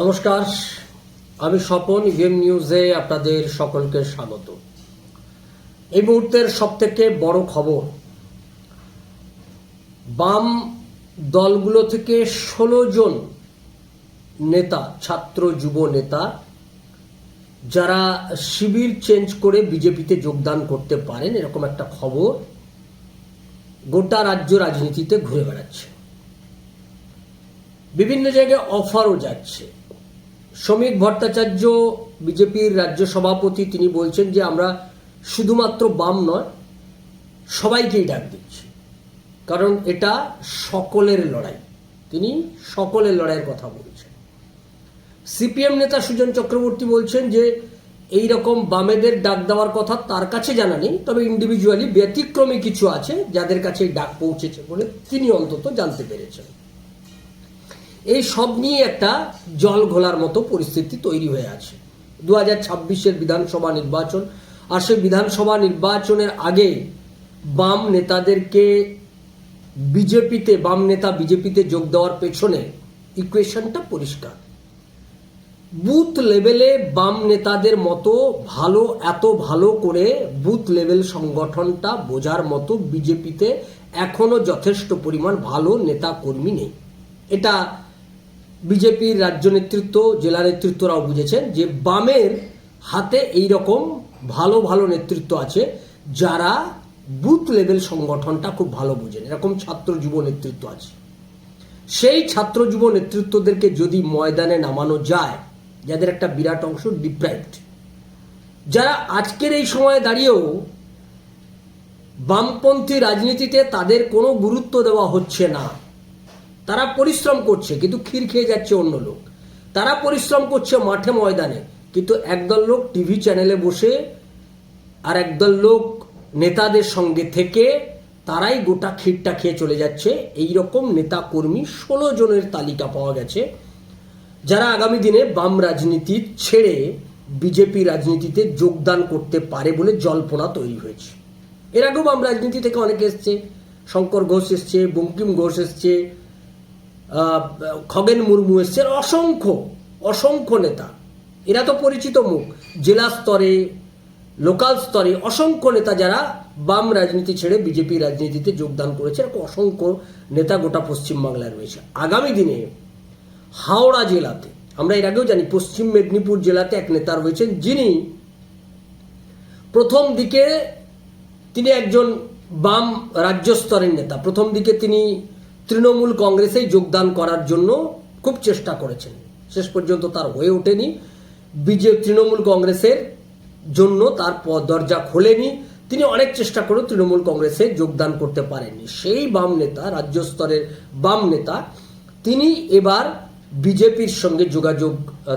নমস্কার, আমি স্বপন, ইভিএম নিউজে আপনাদের সকলকে স্বাগত। এই মুহূর্তের সব থেকে বড় খবর, বাম দলগুলো থেকে ষোলো জন নেতা, ছাত্র যুব নেতা, যারা শিবির চেঞ্জ করে বিজেপিতে যোগদান করতে পারেন, এরকম একটা খবর গোটা রাজ্য রাজনীতিতে ঘুরে বেড়াচ্ছে। বিভিন্ন জায়গায় অফারও যাচ্ছে। শ্রমিক ভট্টাচার্য, বিজেপির রাজ্য সভাপতি, তিনি বলছেন যে আমরা শুধুমাত্র বাম নয়, সবাইকেই ডাক দিচ্ছি। কারণ এটা সকলের লড়াই। তিনি সকলের লড়াইয়ের কথা বলছেন। সিপিএম নেতা সুজন চক্রবর্তী বলছেন যে এই রকম বামেদের ডাক দেওয়ার কথা তার কাছে জানা নেই, তবে ইন্ডিভিজুয়ালি ব্যতিক্রমী কিছু আছে যাদের কাছে ডাক পৌঁছেছে বলে তিনি অন্তত জানতে পেরেছেন। এই সব নিয়ে একটা জল ঘোলার মতো পরিস্থিতি তৈরি হয়ে আছে। দু হাজার ছাব্বিশের বিধানসভা নির্বাচন আর সেই বিধানসভা নির্বাচনের আগে বাম নেতাদেরকে বিজেপিতে, বাম নেতা বিজেপিতে যোগ দেওয়ার পেছনে ইকুয়েশনটা পরিষ্কার। বুথ লেভেলে বাম নেতাদের মতো ভালো, এত ভালো করে বুথ লেভেল সংগঠনটা বোঝার মতো বিজেপিতে এখনও যথেষ্ট পরিমাণ ভালো নেতা কর্মী নেই। এটা বিজেপির রাজ্য নেতৃত্ব, জেলা নেতৃত্বরাও বুঝেছেন যে বামের হাতে এই রকম ভালো ভালো নেতৃত্ব আছে যারা বুথ লেভেল সংগঠনটা খুব ভালো বুঝেন। এরকম ছাত্র যুব নেতৃত্ব আছে। সেই ছাত্র যুব নেতৃত্বদেরকে যদি ময়দানে নামানো যায়, যাদের একটা বিরাট অংশ ডিপ্রাইভড যারা আজকের এই সময়ে দাঁড়িয়েও বামপন্থী রাজনীতিতে তাদের কোনো গুরুত্ব দেওয়া হচ্ছে না তারা পরিশ্রম করছে, কিন্তু ক্ষীর খেয়ে যাচ্ছে অন্য লোক। তারা পরিশ্রম করছে মাঠে ময়দানে, কিন্তু একদল লোক টিভি চ্যানেলে বসে আর একদল লোক নেতাদের সঙ্গে থেকে তারাই গোটা ক্ষীরটা খেয়ে চলে যাচ্ছে। এই রকম নেতা কর্মী ষোলো জনের তালিকা পাওয়া গেছে, যারা আগামী দিনে বাম রাজনীতি ছেড়ে বিজেপি রাজনীতিতে যোগদান করতে পারে বলে জল্পনা তৈরি হয়েছে। এর আগেও বাম রাজনীতি থেকে অনেকে এসছে, শঙ্কর ঘোষ এসছে, বঙ্কিম ঘোষ এসছে খগেন মুর্মু এসছেন। অসংখ্য অসংখ্য নেতা। এরা তো পরিচিত মুখ। জেলা স্তরে লোকাল স্তরে অসংখ্য নেতা যারা বাম রাজনীতি ছেড়ে বিজেপি রাজনীতিতে যোগদান করেছে এরকম অসংখ্য নেতা গোটা পশ্চিমবাংলায় রয়েছে। আগামী দিনে হাওড়া জেলাতে, আমরা এর আগেও জানি, পশ্চিম মেদিনীপুর জেলাতে এক নেতা রয়েছেন যিনি প্রথম দিকে তিনি একজন বাম রাজ্য স্তরের নেতা। প্রথম দিকে তিনি তৃণমূল কংগ্রেসেই যোগদান করার জন্য খুব চেষ্টা করেছেন। শেষ পর্যন্ত তার হয়ে ওঠেনি। বিজে তৃণমূল কংগ্রেসের জন্য তার দরজা খোলেনি। তিনি অনেক চেষ্টা করেও তৃণমূল কংগ্রেসে যোগদান করতে পারেননি। সেই বাম নেতা, রাজ্য স্তরের বাম নেতা, তিনি এবার বিজেপির সঙ্গে যোগাযোগ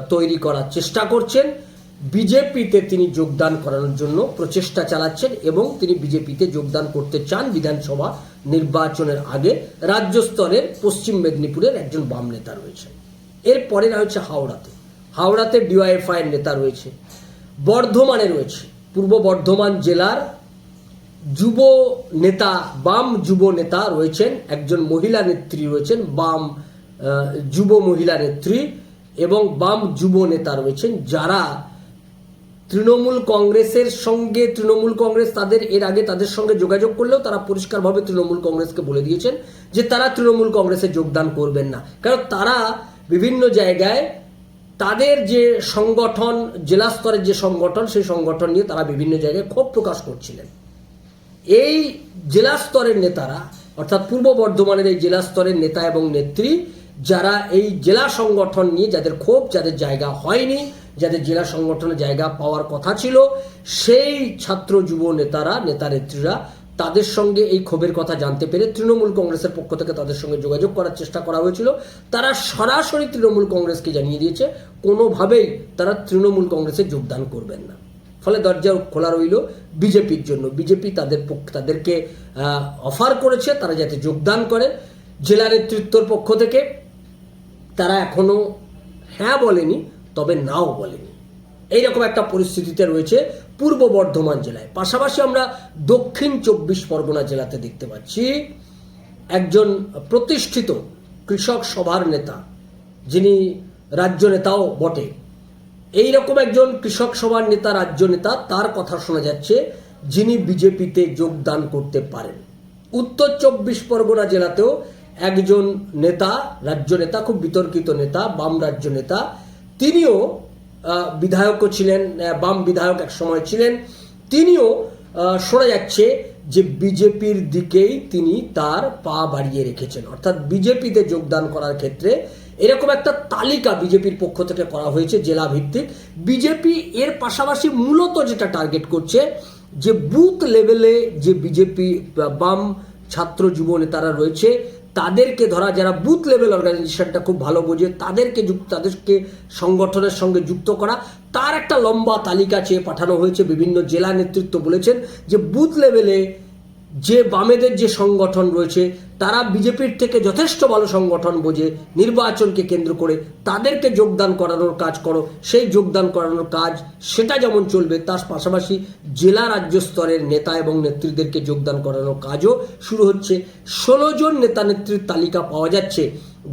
তৈরি করার চেষ্টা করছেন। বিজেপিতে তিনি যোগদান করানোর জন্য প্রচেষ্টা চালাচ্ছেন এবং তিনি বিজেপিতে যোগদান করতে চান বিধানসভা নির্বাচনের আগে। রাজ্য স্তরের পশ্চিম মেদিনীপুরের একজন বাম নেতা রয়েছেন এরপরে রয়েছে হাওড়াতে। হাওড়াতে ডিওয়াইএফআই এর নেতা রয়েছে। বর্ধমানে রয়েছে। পূর্ব বর্ধমান জেলার যুব নেতা, বাম যুব নেতা রয়েছেন। একজন মহিলা নেত্রী রয়েছেন, বাম যুব মহিলা নেত্রী এবং বাম যুব নেতা রয়েছেন। যারা তৃণমূল কংগ্রেসের সঙ্গে, তৃণমূল কংগ্রেস তাদের, এর আগে তাদের সঙ্গে যোগাযোগ করলেও তারা পরিষ্কারভাবে তৃণমূল কংগ্রেসকে বলে দিয়েছেন যে তারা তৃণমূল কংগ্রেসে যোগদান করবেন না। কারণ তারা বিভিন্ন জায়গায় তাদের যে সংগঠন, জেলা স্তরের যে সংগঠন, সেই সংগঠন নিয়ে তারা বিভিন্ন জায়গায় ক্ষোভ প্রকাশ করছিলেন। এই জেলা স্তরের নেতারা, অর্থাৎ পূর্ব বর্ধমানের এই জেলা স্তরের নেতা এবং নেত্রী, যারা এই জেলা সংগঠন নিয়ে যাদের ক্ষোভ, যাদের জায়গা হয়নি যাদের জেলা সংগঠনে জায়গা পাওয়ার কথা ছিল, সেই ছাত্র যুব নেতারা, নেতা নেত্রীরা তাদের সঙ্গে এই ক্ষোভের কথা জানতে পেরে তৃণমূল কংগ্রেসের পক্ষ থেকে তাদের সঙ্গে যোগাযোগ করার চেষ্টা করা হয়েছিল। তারা সরাসরি তৃণমূল কংগ্রেসকে জানিয়ে দিয়েছে, কোনোভাবেই তারা তৃণমূল কংগ্রেসে যোগদান করবেন না। ফলে দরজা খোলা রইল বিজেপির জন্য। বিজেপি তাদের পক্ষ, তাদেরকে অফার করেছে, তারা যাতে যোগদান করে। জেলা নেতৃত্বর পক্ষ থেকে তারা এখনও হ্যাঁ বলেনি তবে নাও বলেনি। এইরকম একটা পরিস্থিতিতে রয়েছে পূর্ব বর্ধমান জেলায়। পাশাপাশি আমরা দক্ষিণ চব্বিশ পরগনা জেলাতে দেখতে পাচ্ছি, একজন প্রতিষ্ঠিত কৃষক সভার নেতা, যিনি রাজ্য নেতাও বটে। এই রকম একজন কৃষক সভার নেতা, রাজ্য নেতা, তার কথা শোনা যাচ্ছে, যিনি বিজেপিতে যোগদান করতে পারেন। উত্তর চব্বিশ পরগনা জেলাতেও একজন নেতা, রাজ্য নেতা, খুব বিতর্কিত নেতা, বাম রাজ্য নেতা তিনিও বিধায়কও ছিলেন বাম বিধায়ক এক সময় ছিলেন। তিনিও শোনা যাচ্ছে যে বিজেপির দিকেই তিনি তার পা বাড়িয়ে রেখেছেন। অর্থাৎ বিজেপিতে যোগদান করার ক্ষেত্রে এরকম একটা তালিকা বিজেপির পক্ষ থেকে করা হয়েছে জেলা ভিত্তিক বিজেপি এর পাশাপাশি মূলত যেটা টার্গেট করছে যে বুথ লেভেলে যে বিজেপি বাম ছাত্র যুব নেতারা রয়েছে তাদেরকে ধরা, যারা বুথ লেভেল অর্গানাইজেশনটা খুব ভালো বোঝে, তাদেরকে যুক্ত, তাদেরকে সংগঠনের সঙ্গে যুক্ত করা। তার একটা লম্বা তালিকা চেয়ে পাঠানো হয়েছে, বিভিন্ন জেলা নেতৃত্ব বলেছেন যে বুথ লেভেলে যে বামেদের যে সংগঠন রয়েছে, তারা বিজেপির থেকে যথেষ্ট ভালো সংগঠন বোঝে, নির্বাচনকে কেন্দ্র করে তাদেরকে যোগদান করানোর কাজ করো, সেই যোগদান করানোর কাজ সেটা যেমন চলবে, তার পাশাপাশি জেলা রাজ্য স্তরের নেতা এবং নেত্রীদেরকে যোগদান করানোর কাজও শুরু হচ্ছে। ষোলো জন নেতা নেত্রীর তালিকা পাওয়া যাচ্ছে,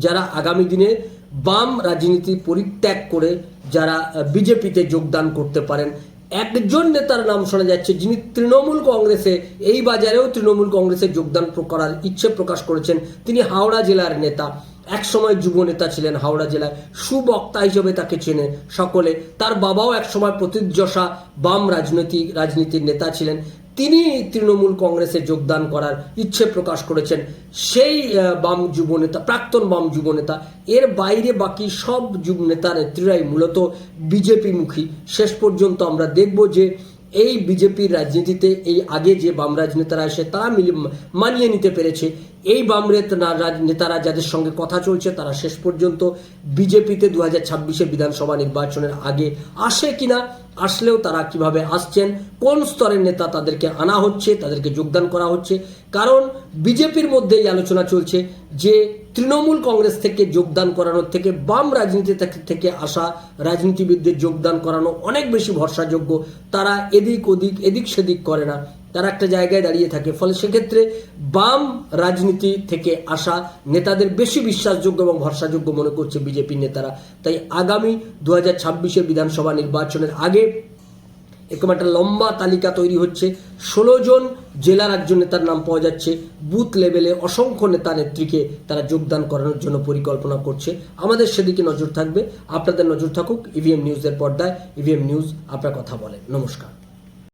যারা আগামী দিনে বাম রাজনীতি পরিত্যাগ করে যারা বিজেপিতে যোগদান করতে পারেন। একজন নেতার নাম শোনা যাচ্ছে যিনি তৃণমূল কংগ্রেসে, এই বাজারেও তৃণমূল কংগ্রেসে যোগদান করার ইচ্ছে প্রকাশ করেছেন তিনি হাওড়া জেলার নেতা। একসময় যুব নেতা ছিলেন হাওড়া জেলায়। সুবক্তা হিসেবে তাকে চেনে সকলে। তার বাবাও একসময় প্রতিযশা বাম রাজনৈতিক রাজনীতির নেতা ছিলেন। তিনি তৃণমূল কংগ্রেসে যোগদান করার ইচ্ছে প্রকাশ করেছেন। সেই বাম যুব নেতা, প্রাক্তন বাম যুব নেতা, এর বাইরে বাকি সব যুব নেতা নেত্রীরাই মূলত বিজেপি মুখী শেষ পর্যন্ত আমরা দেখব যে এই বিজেপির রাজনীতিতে, এই আগে যে বাম রাজনেতারা আসে তারা মানিয়ে নিতে পেরেছে। এই বাম নেতা- রাজ- নেতারা যাদের সঙ্গে কথা চলছে, তারা শেষ পর্যন্ত বিজেপিতে দু হাজার ছাব্বিশে বিধানসভা নির্বাচনের আগে আসে কিনা, আসলেও তারা কীভাবে আসছেন, কোন স্তরের নেতা তাদেরকে আনা হচ্ছে, তাদেরকে যোগদান করা হচ্ছে, কারণ বিজেপির মধ্যে এই আলোচনা চলছে যে তৃণমূল কংগ্রেস থেকে যোগদান করানোর থেকে, বাম রাজনীতি থেকে আসা রাজনীতিবিদদের যোগদান করানো অনেক বেশি ভরসাযোগ্য। তারা এদিক ওদিক এদিক সেদিক করে না। তারা একটা জায়গায় দাঁড়িয়ে থাকে। ফলে সেক্ষেত্রে বাম রাজনীতি থেকে আসা নেতাদের বেশি বিশ্বাসযোগ্য এবং ভরসাযোগ্য মনে করছে বিজেপি নেতারা। তাই আগামী দু হাজার বিধানসভা নির্বাচনের আগে এরকম একটা লম্বা তালিকা তৈরি হচ্ছে। ষোলো জন জেলা রাজ্য নেতার নাম পাওয়া যাচ্ছে। বুথ লেভেলে অসংখ্য নেতা নেত্রীকে তারা যোগদান করানোর জন্য পরিকল্পনা করছে। আমাদের সেদিকে নজর থাকবে। আপনাদের নজর থাকুক ইভিএম নিউজের পর্দায়। ইভিএম নিউজ আপনার কথা বলে। নমস্কার।